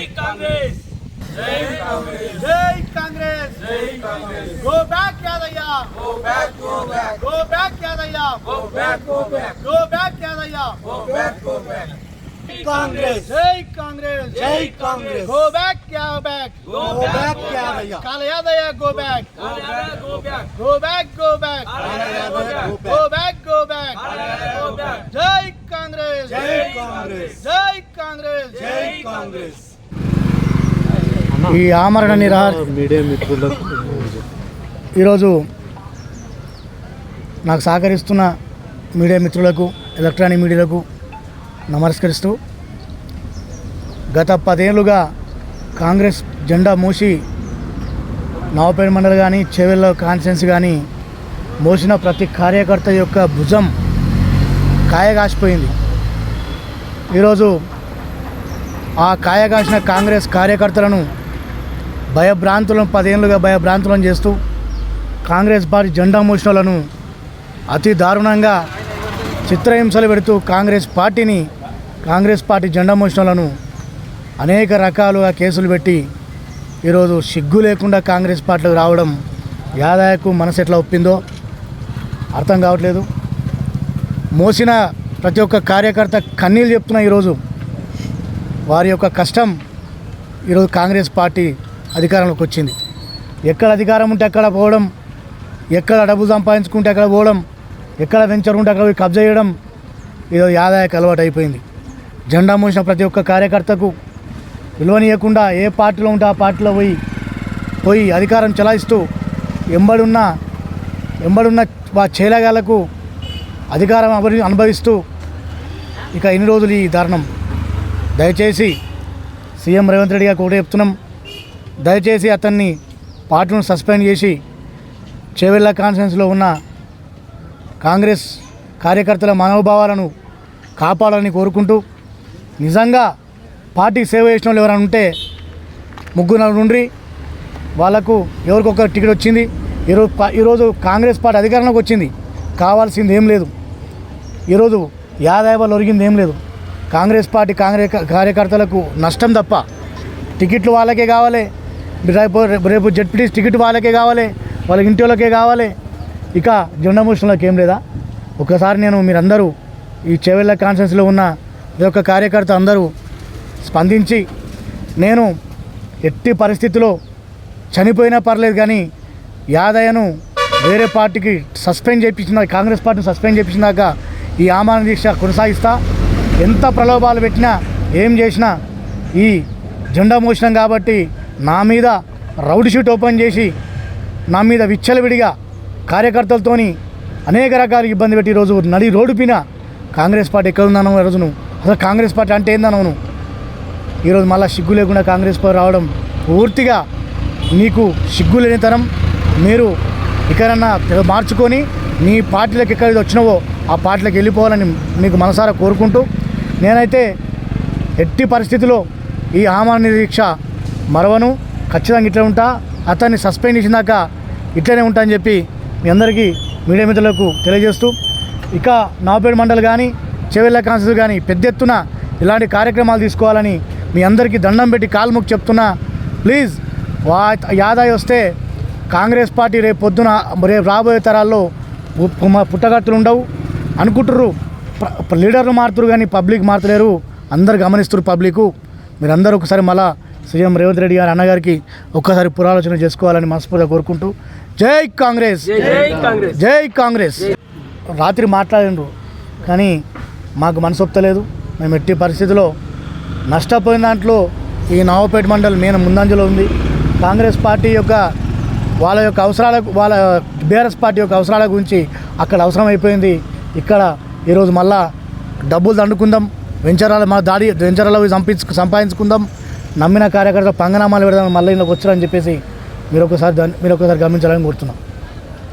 జై కాంగ్రెస్ జై కాంగ్రెస్ జై కాంగ్రెస్ జై Congress go back Yadaiah go back go back go back Yadaiah go back go back go back Yadaiah go back go back Congress జై కాంగ్రెస్ జై Congress go back yeah back go back Yadaiah Kale Yadaiah go back go back go back go back go back go back జై కాంగ్రెస్ జై కాంగ్రెస్ జై కాంగ్రెస్ జై కాంగ్రెస్ ఈ ఆమరణ media మిత్రులకు ఈరోజు నాకు సహకరిస్తున్న మీడియా మిత్రులకు ఎలక్ట్రానిక్ మీడియాలకు నమస్కరిస్తూ గత పదేళ్ళుగా కాంగ్రెస్ జెండా మూసి నవపేట మండలి కానీ చెవెళ్ళ కాన్ఫరెన్స్ కానీ మోసిన ప్రతి కార్యకర్త యొక్క భుజం కాయగాసిపోయింది. ఈరోజు ఆ కాయగాసిన కాంగ్రెస్ కార్యకర్తలను భయభ్రాంతులను పదేళ్ళుగా భయభ్రాంతులను చేస్తూ కాంగ్రెస్ పార్టీ జెండా మోషణలను అతి దారుణంగా చిత్రహింసలు పెడుతూ కాంగ్రెస్ పార్టీని కాంగ్రెస్ పార్టీ జెండా మోషణలను అనేక రకాలుగా కేసులు పెట్టి ఈరోజు సిగ్గు లేకుండా కాంగ్రెస్ పార్టీలోకి రావడం యాదాయకు మనసు ఎట్లా ఒప్పిందో అర్థం కావట్లేదు. మోసిన ప్రతి ఒక్క కార్యకర్త కన్నీళ్ళు చెప్తున్నా ఈరోజు వారి యొక్క కష్టం ఈరోజు కాంగ్రెస్ పార్టీ అధికారంలోకి వచ్చింది. ఎక్కడ అధికారం ఉంటే అక్కడ పోవడం ఎక్కడ డబ్బు సంపాదించుకుంటే అక్కడ పోవడం ఎక్కడ వెంచర్ ఉంటే అక్కడ పోయి కబ్జా చేయడం ఏదో ఆదాయకు అలవాటు అయిపోయింది. జెండా మోసిన ప్రతి ఒక్క కార్యకర్తకు విలువనీయకుండా ఏ పార్టీలో ఉంటే ఆ పార్టీలో పోయి పోయి అధికారం చెలాయిస్తూ ఎంబడున్న ఎంబడున్న వా చేలగాలకు అధికారం అభి- అనుభవిస్తూ ఇక ఎన్ని రోజులు ఈ దారుణం దయచేసి సీఎం రేవంత్ రెడ్డి గారికి ఒకటే చెప్తున్నాం. దయచేసి అతన్ని పార్టీని సస్పెండ్ చేసి చెవెళ్ళ కాన్ఫరెన్స్లో ఉన్న కాంగ్రెస్ కార్యకర్తల మనోభావాలను కాపాడాలని కోరుకుంటూ నిజంగా పార్టీకి సేవ చేసిన వాళ్ళు ఎవరైనా ఉంటే ముగ్గురు నలుగురు ఉండ్రి. వాళ్ళకు ఎవరికొక టికెట్ వచ్చింది. ఈరోజు ఈరోజు కాంగ్రెస్ పార్టీ అధికారంలోకి వచ్చింది. కావాల్సింది ఏం లేదు. ఈరోజు యాదాయబాలు ఒరిగింది ఏం లేదు. కాంగ్రెస్ పార్టీ కాంగ్రెస్ కార్యకర్తలకు నష్టం తప్ప టికెట్లు వాళ్ళకే కావాలి. రేపు రేపు జడ్పీటీస్ టికెట్ వాళ్ళకే కావాలి వాళ్ళ ఇంటి వాళ్ళకే కావాలి. ఇక జెండా ఏం లేదా? ఒకసారి నేను మీరందరూ ఈ చెవెళ్ళ కాన్ఫరెన్స్లో ఉన్న ప్రతి ఒక్క కార్యకర్త అందరూ స్పందించి నేను ఎట్టి పరిస్థితిలో చనిపోయినా పర్లేదు కానీ యాదయ్యను వేరే పార్టీకి సస్పెండ్ చేయించిన కాంగ్రెస్ పార్టీని సస్పెండ్ చేయించినాక ఈ ఆమాన దీక్ష కొనసాగిస్తా. ఎంత ప్రలోభాలు పెట్టినా ఏం చేసినా ఈ జెండా మోసినాం కాబట్టి నా మీద రౌడ్ షీట్ ఓపెన్ చేసి నా మీద విచ్చలవిడిగా కార్యకర్తలతోని అనేక రకాల ఇబ్బంది పెట్టి ఈరోజు నడి రోడ్డు పైన కాంగ్రెస్ పార్టీ ఎక్కడ ఉందన్నావు రోజును అసలు కాంగ్రెస్ పార్టీ అంటే ఏందనవును ఈరోజు మళ్ళీ సిగ్గు లేకుండా కాంగ్రెస్ పార్టీ రావడం పూర్తిగా నీకు సిగ్గు లేనితనం మీరు ఇక్కడన్నా మార్చుకొని నీ పార్టీలకు ఎక్కడికి వచ్చినవో ఆ పార్టీలకు వెళ్ళిపోవాలని మీకు మనసారా కోరుకుంటూ నేనైతే ఎట్టి పరిస్థితిలో ఈ ఆమాన నిరీక్ష మరవను. ఖచ్చితంగా ఇట్లా ఉంటా. అతన్ని సస్పెండ్ చేసినాక ఇట్లనే ఉంటా అని చెప్పి మీ అందరికీ మీడియా మిత్రులకు తెలియజేస్తూ ఇక నాపేడు మండలి కానీ చెవెళ్ళ కాన్సెస్ కానీ పెద్ద ఎత్తున ఇలాంటి కార్యక్రమాలు తీసుకోవాలని మీ అందరికీ దండం పెట్టి కాల్ముక్ చెప్తున్నా. ప్లీజ్ వా యాదాయి వస్తే కాంగ్రెస్ పార్టీ రేపు పొద్దున రేపు రాబోయే తరాల్లో పుట్టగట్టులు ఉండవు. అనుకుంటుర్రు లీడర్లు మారుతురు కానీ పబ్లిక్ మారుతలేరు. అందరు గమనిస్తున్నారు పబ్లిక్. మీరందరూ ఒకసారి మళ్ళీ సీఎం రేవంత్ రెడ్డి గారు అన్నగారికి ఒక్కసారి పురాలోచన చేసుకోవాలని మనస్ఫూర్తిగా కోరుకుంటూ జై కాంగ్రెస్. జై కాంగ్రెస్. రాత్రి మాట్లాడిండ్రు కానీ మాకు మనసు ఒప్పలేదు మేము ఎట్టి పరిస్థితిలో నష్టపోయిన దాంట్లో ఈ నవపేట మండలం నేను ముందంజలో ఉంది. కాంగ్రెస్ పార్టీ యొక్క వాళ్ళ యొక్క అవసరాలకు వాళ్ళ బీఆర్ఎస్ పార్టీ యొక్క అవసరాల గురించి అక్కడ అవసరం అయిపోయింది ఇక్కడ ఈరోజు మళ్ళా డబ్బులు దండుకుందాం. వెంచరాల మన దాడి వెంచరాల సంపించు సంపాదించుకుందాం. నమ్మిన కార్యకర్తలు పంగనామాలు పెడదాం మళ్ళీ ఇంట్లోకి వచ్చారని చెప్పేసి మీరు ఒకసారి దాన్ని- మీరు ఒకసారి గమనించాలని కోరుతున్నాం.